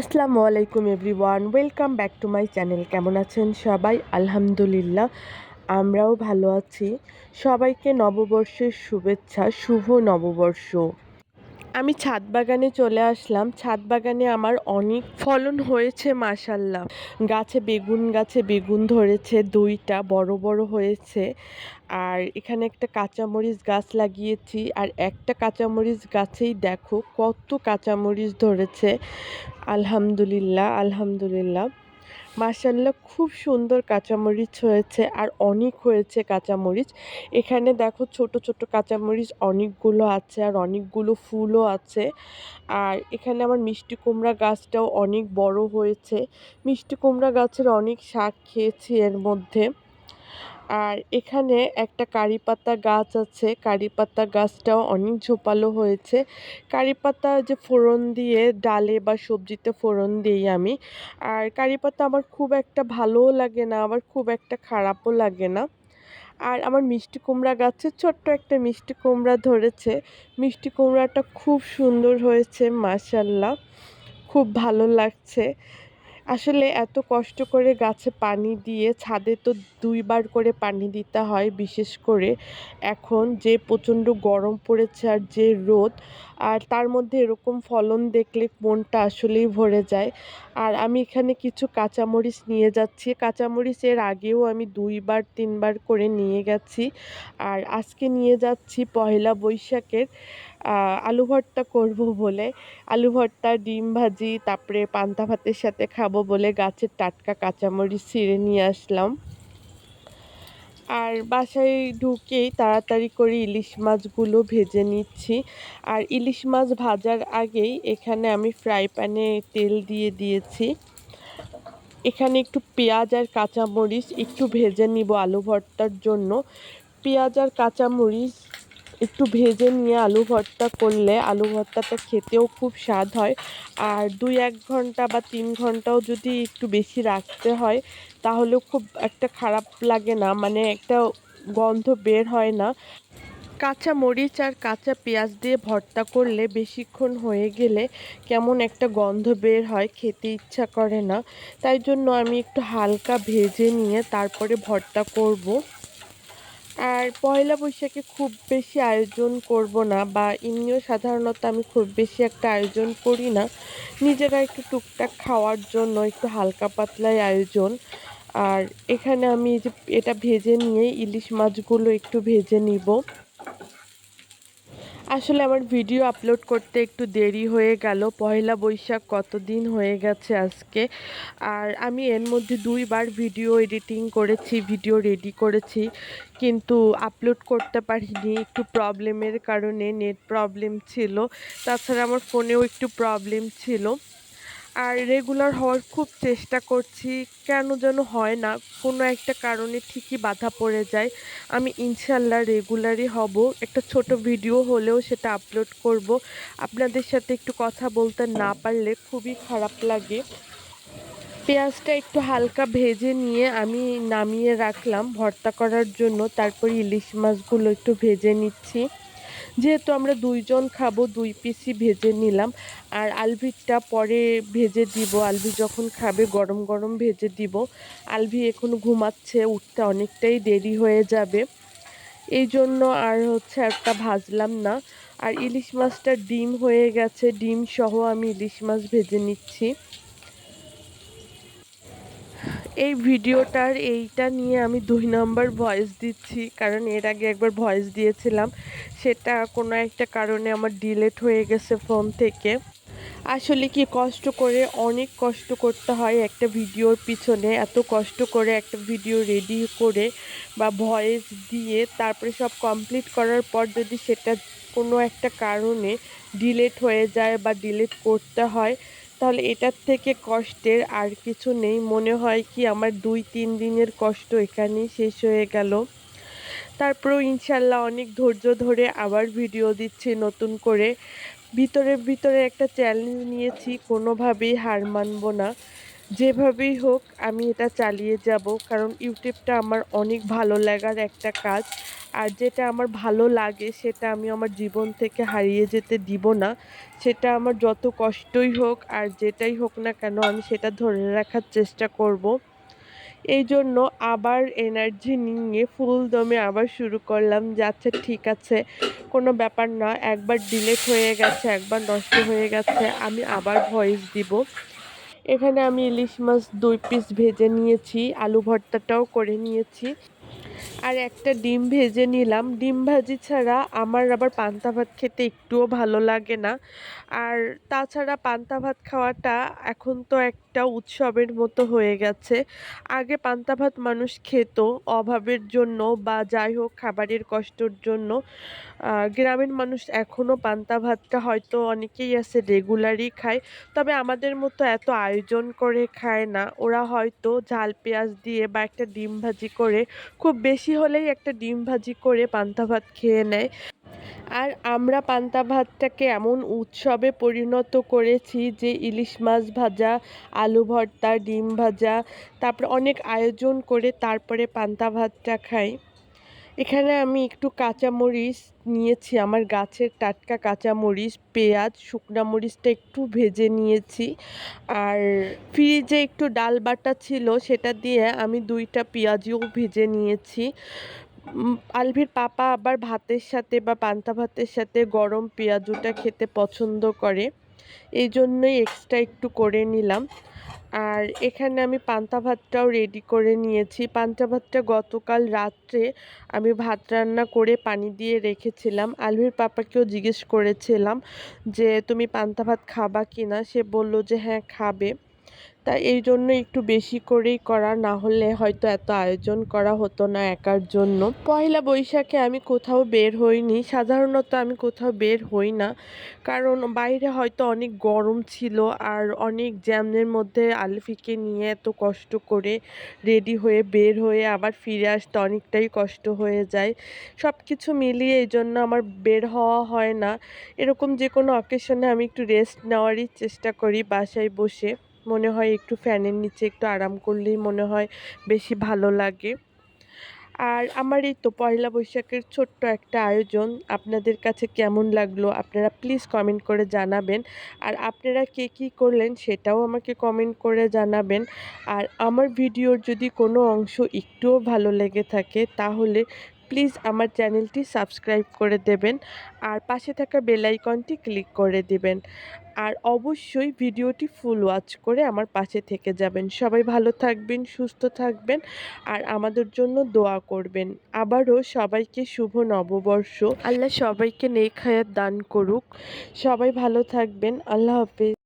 আসসালামু আলাইকুম everyone, welcome back to my channel. কেমন আছেন সবাই? আলহামদুলিল্লাহ, আমরাও ভালো আছি। সবাইকে নববর্ষের শুভেচ্ছা, শুভ নববর্ষ। আমি ছাদ বাগানে চলে আসলাম। ছাদ বাগানে আমার অনেক ফলন হয়েছে মাসাল্লাহ গাছে বেগুন গাছে বেগুন ধরেছে, দুইটা বড় বড় হয়েছে। আর এখানে একটা কাঁচামরিচ গাছ লাগিয়েছি। আর একটা কাঁচামরিচ গাছেই দেখো কত কাঁচামরিচ ধরেছে। আলহামদুলিল্লাহ আলহামদুলিল্লাহ। মাসাল্লাহ খুব সুন্দর কাঁচামরিচ হয়েছে আর অনেক হয়েছে কাঁচামরিচ। এখানে দেখো ছোট ছোট কাঁচামরিচ অনেকগুলো আছে আর অনেকগুলো ফুলও আছে। আর এখানে আমার মিষ্টি কুমড়া গাছটাও অনেক বড় হয়েছে। মিষ্টি কুমড়া গাছের অনেক শাক খেয়েছি এর মধ্যে। আর এখানে একটা কারি পাতা গাছ আছে। কারি পাতা গাছটাও অনেক ঝোপালো হয়েছে। কারি পাতা যে ফোড়ন দিয়ে, ডালে বা সবজিতে ফোড়ন দিই আমি। আর কারি পাতা আমার খুব একটা ভালোও লাগে না, আবার খুব একটা খারাপও লাগে না। আর আমার মিষ্টি কুমড়া গাছে ছোট্ট একটা মিষ্টি কুমড়া ধরেছে। মিষ্টি কুমড়াটা খুব সুন্দর হয়েছে মাসাল্লাহ খুব ভালো লাগছে। আসলে এত কষ্ট করে গাছে পানি দিয়ে ছাদে তো দুইবার করে পানি দিতে হয়, বিশেষ করে এখন যে প্রচণ্ড গরম পড়েছে আর যে রোদ, আর তার মধ্যে এরকম ফলন দেখলে মনটা আসলেই ভরে যায়। আর আমি এখানে কিছু কাঁচামরিচ নিয়ে যাচ্ছি, কাঁচামরিচ এর আগেও আমি দুইবার, তিনবার করে নিয়ে গেছি। আর আজকে নিয়ে যাচ্ছি পয়লা বৈশাখের। আলু ভর্তা করব বলে। আলু ভর্তা, ডিম ভাজি, তারপরে পান্তা ভাতের সাথে খাব বলে গাছের টাটকা কাঁচামরিচ ছিঁড়ে নিয়ে আসলাম। আর বাসায় ঢুকেই তাড়াতাড়ি করে ইলিশ মাছগুলো ভেজে নিচ্ছি। আর ইলিশ মাছ ভাজার আগেই এখানে আমি ফ্রাই প্যানে তেল দিয়ে দিয়েছি। এখানে একটু পেঁয়াজ আর কাঁচামরিচ, একটু ভেজে নিব আলু ভর্তার জন্য। পেঁয়াজ আর কাঁচামরিচ একটু ভেজে নিয়ে আলু ভর্তা করলে আলু ভর্তাটা খেতেও খুব স্বাদ হয়। আর দুই এক ঘণ্টা বা তিন ঘন্টাও যদি একটু বেশি রাখতে হয়, তাহলেও খুব একটা খারাপ লাগে না মানে একটা গন্ধ বের হয় না। কাঁচা মরিচ আর কাঁচা পেঁয়াজ দিয়ে ভর্তা করলে বেশিক্ষণ হয়ে গেলে কেমন একটা গন্ধ বের হয়, খেতে ইচ্ছা করে না। তাই জন্য আমি একটু হালকা ভেজে নিয়ে তারপরে ভর্তা করব। আর পয়লা বৈশাখে খুব বেশি আয়োজন করব না বা এমনিও সাধারণত আমি খুব বেশি একটা আয়োজন করি না। নিজেরা একটু টুকটাক খাওয়ার জন্য একটু হালকা পাতলাই আয়োজন। আর এখানে আমি যে এটা ভেজে নিয়ে ইলিশ মাছগুলো একটু ভেজে নিব। আসলে আমার ভিডিও আপলোড করতে একটু দেরি হয়ে গেল। পয়লা বৈশাখ কতদিন হয়ে গেছে আজকে? আর আমি এর মধ্যে দুইবার ভিডিও এডিটিং করেছি ভিডিও রেডি করেছি, কিন্তু আপলোড করতে পারিনি। একটু প্রবলেমের কারণে নেট প্রবলেম ছিল। তাছাড়া আমার ফোনেও একটু প্রবলেম ছিল। আর রেগুলার হওয়ার খুব চেষ্টা করছি, কেন যেন হয় না, কোনো একটা কারণে ঠিকই বাধা পড়ে যায়। আমি ইনশাল্লাহ রেগুলারই হব। একটা ছোট ভিডিও হলেও সেটা আপলোড করব। আপনাদের সাথে একটু কথা বলতে না পারলে খুবই খারাপ লাগে। পেঁয়াজটা একটু হালকা ভেজে নিয়ে আমি নামিয়ে রাখলাম ভর্তা করার জন্য। তারপর ইলিশ মাছগুলো একটু ভেজে নিচ্ছি। যেহেতু আমরা দুইজন খাব, দুই পিসই ভেজে নিলাম। আর আলভিটা পরে ভেজে দিব। আলভি যখন খাবে, গরম গরম ভেজে দিব। আলভি এখন ঘুমাচ্ছে, উঠতে অনেকটাই দেরি হয়ে যাবে। এই জন্য আর হচ্ছে একটা ভাজলাম না। আর ইলিশ মাছটা ডিম হয়ে গেছে। ডিম সহ আমি ইলিশ মাছ ভেজে নিচ্ছি। এই ভিডিওটার এইটা নিয়ে আমি দুই নম্বর ভয়েস দিচ্ছি, কারণ এর আগে একবার ভয়েস দিয়েছিলাম। সেটা কোনো একটা কারণে আমার ডিলেট হয়ে গেছে ফোন থেকে। আসলে কি কষ্ট করে, অনেক কষ্ট করতে হয় একটা ভিডিওর পিছনে, এত কষ্ট করে একটা ভিডিও রেডি করে বা ভয়েস দিয়ে তারপরে সব কমপ্লিট করার পর যদি সেটা কোনো একটা কারণে ডিলেট হয়ে যায় বা ডিলেট করতে হয় তাহলে এটার থেকে কষ্টের আর কিছু নেই। মনে হয় কি আমার দুই, তিন দিনের কষ্ট এখানেই শেষ হয়ে গেল। তারপরেও ইনশাল্লাহ অনেক ধৈর্য ধরে আবার ভিডিও দিচ্ছি নতুন করে। ভিতরে ভিতরে একটা চ্যালেঞ্জ নিয়েছি, কোনোভাবেই হার মানব না। যেভাবেই হোক, আমি এটা চালিয়ে যাব। কারণ ইউটিউবটা আমার অনেক ভালো লাগার একটা কাজ। আর যেটা আমার ভালো লাগে, সেটা আমি আমার জীবন থেকে হারিয়ে যেতে দিব না। সেটা আমার যত কষ্টই হোক, আর যেটাই হোক না কেন, আমি সেটা ধরে রাখার চেষ্টা করব। এই জন্য আবার এনার্জি নিয়ে ফুল দমে আবার শুরু করলাম যে আচ্ছা ঠিক আছে, কোনো ব্যাপার না, একবার ডিলেট হয়ে গেছে, একবার নষ্ট হয়ে গেছে, আমি আবার ভয়েস দিব। এখানে আমি ইলিশ মাছ দুই পিস ভেজে নিয়েছি আলু ভর্তাটাও করে নিয়েছি। আর একটা ডিম ভেজে নিলাম। ডিম ভাজি ছাড়া আমার আবার পান্তা ভাত খেতে একটুও ভালো লাগে না। আর তাছাড়া পান্তা ভাত খাওয়াটা এখন তো একটা উৎসবের মতো হয়ে গেছে। আগে পান্তা ভাত মানুষ খেত অভাবের জন্য বা যাই হোক খাবারের কষ্টর জন্য। গ্রামের মানুষ এখনও পান্তা ভাতটা হয়তো অনেকেই আছে রেগুলারই খায়। তবে আমাদের মতো এত আয়োজন করে খায় না। ওরা হয়তো ঝাল পেঁয়াজ দিয়ে বা একটা ডিম ভাজি করে খুব বেশি হলেই একটা ডিম ভাজি করে পান্তা ভাত খেয়ে নেয়। আর আমরা পান্তা ভাতটাকে এমন উৎসবে পরিণত করেছি যে ইলিশ মাছ ভাজা, আলু ভর্তা, ডিম ভাজা, তারপরে অনেক আয়োজন করে তারপরে পান্তা ভাতটা খাই। এখানে আমি একটু কাঁচামরিচ নিয়েছি, আমার গাছের টাটকা কাঁচামরিচ, পেঁয়াজ, শুকনা মরিচটা একটু ভেজে নিয়েছি। আর ফ্রিজে একটু ডাল বাটা ছিল, সেটা দিয়ে আমি দুইটা পেঁয়াজিও ভেজে নিয়েছি। আলভির পাপা আবার ভাতের সাথে বা পান্তা ভাতের সাথে গরম পেঁয়াজুটা খেতে পছন্দ করে, এই জন্যই এক্সট্রা একটু করে নিলাম। আর এখানে আমি পান্তা ভাতটাও রেডি করে নিয়েছি। পান্তা ভাতটা গতকাল রাত্রে আমি ভাত রান্না করে পানি দিয়ে রেখেছিলাম। আলভির পাপাকেও জিজ্ঞেস করেছিলাম যে, তুমি পান্তা ভাত খাবা কি না সে বলল যে হ্যাঁ খাবে। তাই এই জন্য একটু বেশি করেই করা, না হলে হয়তো এত আয়োজন করা হতো না একার জন্য। পয়লা বৈশাখে আমি কোথাও বের হইনি। সাধারণত আমি কোথাও বের হই না। কারণ বাইরে হয়তো অনেক গরম ছিল আর অনেক জ্যামের মধ্যে আলফিকে নিয়ে এত কষ্ট করে রেডি হয়ে বের হয়ে আবার ফিরে আসতে অনেকটাই কষ্ট হয়ে যায়। সব কিছু মিলিয়ে এই জন্য আমার বের হওয়া হয় না। এরকম যে কোনো অকেশনে আমি একটু রেস্ট নেওয়ারই চেষ্টা করি বাসায় বসে। মনে হয় একটু ফ্যানের নিচে একটু আরাম করলেই মনে হয় বেশি ভালো লাগে। আর আমার এই তো পয়লা বৈশাখের ছোট্ট একটা আয়োজন, আপনাদের কাছে কেমন লাগল আপনারা প্লিজ কমেন্ট করে জানাবেন। আর আপনারা কে কী করলেন সেটাও আমাকে কমেন্ট করে জানাবেন। আর আমার ভিডিওর যদি কোনো অংশ একটুও ভালো লেগে থাকে তাহলে প্লিজ আমার চ্যানেলটি সাবস্ক্রাইব করে দেবেন আর পাশে থাকা বেল আইকনটি ক্লিক করে দেবেন। আর অবশ্যই ভিডিওটি ফুল ওয়াচ করে আমার পাশে থেকে যাবেন। সবাই ভালো থাকবেন, সুস্থ থাকবেন আর আমাদের জন্য দোয়া করবেন। আবারও সবাইকে শুভ নববর্ষ। আল্লাহ সবাইকে নেক হায়াত দান করুক। সবাই ভালো থাকবেন। আল্লাহ হাফেজ।